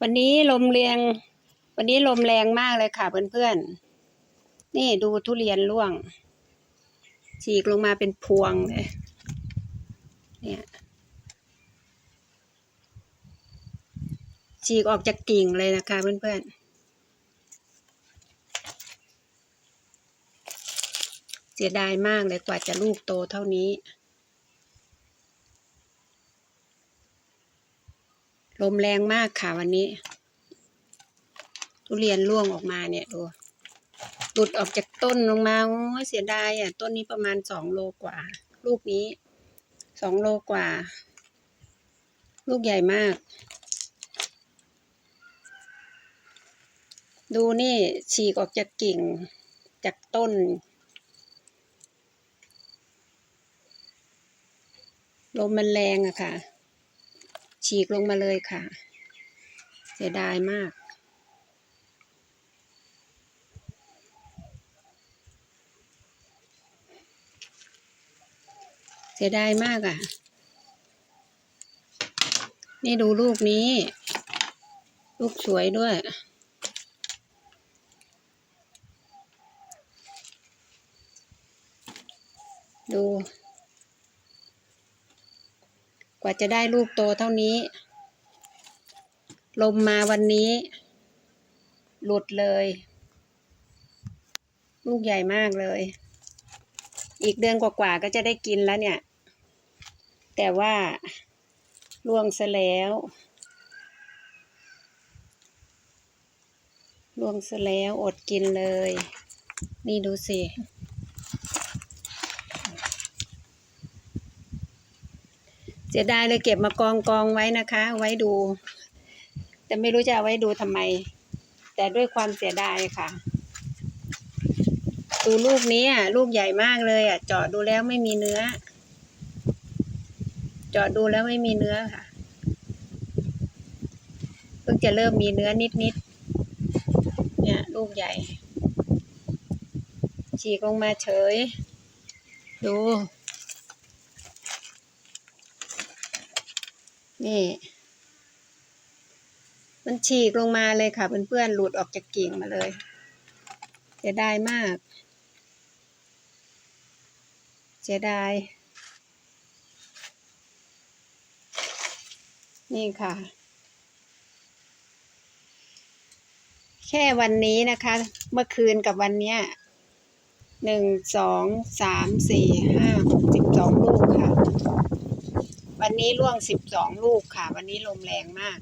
วันนี้ลมแรงวันนี้ลมแรงมากเลยค่ะเพื่อนๆ นี่ดูทุเรียนร่วง ฉีกลงมาเป็นพวงเลย เนี่ย ฉีกออกจากกิ่งเลยนะคะเพื่อนๆเสียดายมากเลยกว่าจะลูกโตเท่านี้ ลมแรงมากค่ะวันนี้ ทุเรียนร่วงออกมาเนี่ยดูหลุดออกจากต้นลงมาโอ้ยเสียดายอะ ต้นนี้ประมาณสองโลกว่า ลูกนี้สองโลกว่า ลูกใหญ่มาก ดูนี่ฉีกออกจากกิ่งจากต้น ลมมันแรงอะค่ะ ฉีกลงมาเลยค่ะ เสียดายมาก เสียดายมากอะ นี่ดูลูกนี้ ลูกสวยด้วยดู กว่าจะได้ลูกโตเท่านี้ ลมมาวันนี้ หลุดเลย ลูกใหญ่มากเลย อีกเดือนกว่าๆก็จะได้กินแล้วเนี่ย แต่ว่าล่วงซะแล้วล่วงซะแล้วอดกินเลย นี่ดูสิ เสียดายเลยเก็บมากองกองไว้นะคะ ไว้ดู แต่ไม่รู้จะเอาไว้ดูทำไม แต่ด้วยความเสียดายค่ะ ดูลูกนี้อะลูกใหญ่มากเลยอะเจาะดูแล้วไม่มีเนื้อเจาะดูแล้วไม่มีเนื้อค่ะเพิ่งจะเริ่มมีเนื้อนิดนิดๆเนี่ยลูกใหญ่ฉีกลงมาเฉย ดู นี่ มันฉีกลงมาเลยค่ะเพื่อนๆหลุดออกจากกิ่งมาเลยเสียดายมากเสียดาย นี่ค่ะ แค่วันนี้นะคะ เมื่อคืนกับวันเนี้ยหนึ่งสองสามสี่ห้าหกสิบสองลูกค่ะ วันนี้ร่วงสิบสองลูกค่ะ วันนี้ลมแรงมาก